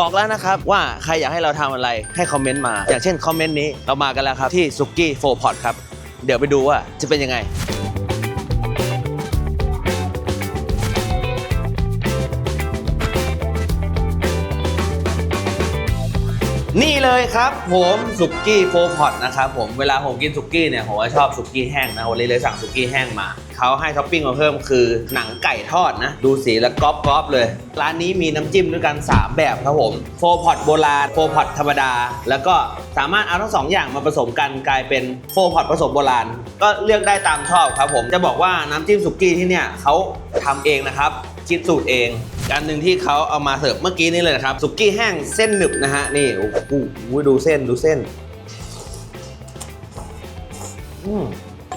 บอกแล้วนะครับว่าใครอยากให้เราทำอะไรให้คอมเมนต์มา อย่างเช่นคอมเมนต์นี้เรามากันแล้วครับที่ซุกี้โฟพอตครับ เดี๋ยวไปดูว่าจะเป็นยังไง นี่เลยครับผมสุกี้โฟพอตนะครับผมเวลาผมกินสุกี้เนี่ยผมก็ชอบสุกี้แห้งนะวันนี้เลยสั่งสุกี้แห้งมาเขาให้ท็อปปิ้งมาเพิ่มคือหนังไก่ทอดนะ ดูสีแล้วกรอบกรอบๆเลย ร้านนี้มีน้ำจิ้มด้วยกัน 3 แบบครับผมโฟพอตโบราณโฟพอตธรรมดา แล้วก็สามารถเอาทั้งสองอย่างมาผสมกันกลายเป็นโฟพอตผสมโบราณ ก็เลือกได้ตามชอบครับผมจะบอกว่าน้ำจิ้มสุกี้ที่เนี่ยเขาทำเองนะครับ คิดสูตรเองอันหนึ่งที่เขาเอามาเสิร์ฟเมื่อกี้นี้เลยนะครับสุกี้แห้งเส้นหนึบนะฮะนี่โอ้โหดูเส้นดูเส้นอืม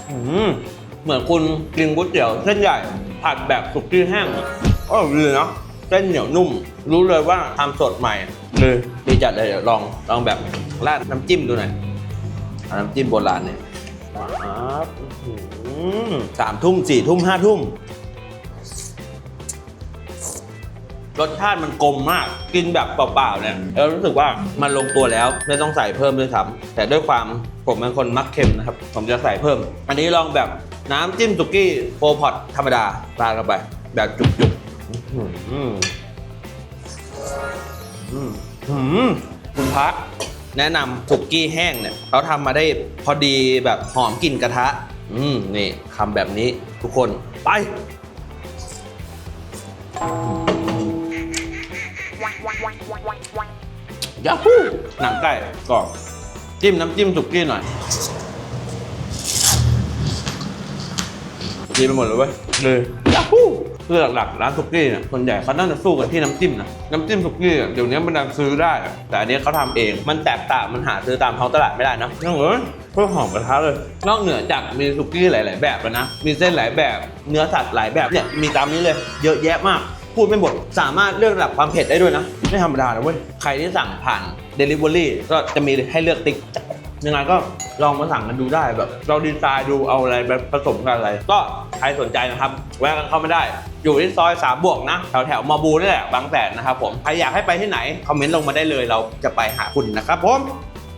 อืมเหมือนคุณกินก๋วยเตี๋ยวเส้นใหญ่ผัดแบบสุกี้แห้งอะอ๋อดีเนาะเส้นเหนียวนุ่ม รู้เลยว่าทำสดใหม่เลยดีจัดเลยเดี๋ยวลองลองแบบราดน้ำจิ้มดูหน่อยเอาน้ำจิ้มโบราณเนี่ยครับอื้อหือสามทุ่มสี่ทุ่มห้าทุ่ม รสชาติมันกลมมาก กินแบบเปล่าๆเนี่ยแล้วรู้สึกว่ามันลงตัวแล้วไม่ต้องใส่เพิ่มด้วยซ้ำแต่ด้วยความผมเป็นคนมักเค็มนะครับ ผมจะใส่เพิ่ม อันนี้ลองแบบน้ำจิ้มสุกี้โฟพอตธรรมดาราดเข้าไป แบบจุกๆอื้อหืออืมหืมคุณพระแนะนำสุกี้แห้งเนี่ยเขาทำมาได้พอดีแบบหอมกลิ่นกระทะ อืมนี่คำแบบนี้ทุกคนไป ยาฮูหนังไก่กรอบจิ้มน้ำจิ้มสุกี้หน่อยดีไปหมดเลยเว้ยเลยยาฮูคือหลักๆร้านสุกี้เนี่ยส่วนใหญ่เขาน่าจะสู้กันที่น้ำจิ้มนะน้ำจิ้มสุกี้อะเดี๋ยวนี้มันดังซื้อได้อะแต่อันนี้เขาทำเองมันแตกต่างมันหาซื้อตามท้องตลาดไม่ได้นะนั่งเลยเพื่อหอมกระทะเลย นอกเหนือจากมีสุกี้หลาย ๆ แบบแล้วนะมีเส้นหลายแบบเนื้อสัตว์หลายแบบเนี่ยมีตามนี้เลย เยอะแยะมาก พูดไม่หมด สามารถเลือกระดับความเผ็ดได้ด้วยนะ ไม่ธรรมดานะเว้ย ใครที่สั่งผ่าน Delivery ก็จะมีให้เลือกติ๊กยังไงก็ลองมาสั่งกันดูได้แบบ เราดีไซน์ดูเอาอะไรแบบผสมกันอะไร ก็ใครสนใจนะครับ แวะกันเข้ามาได้ อยู่ที่ซอยสามบวกนะแถวแถวๆมาบูนี่แหละบางแสนนะครับผมใครอยากให้ไปที่ไหนคอมเมนต์ลงมาได้เลยเราจะไปหาคุณนะครับผม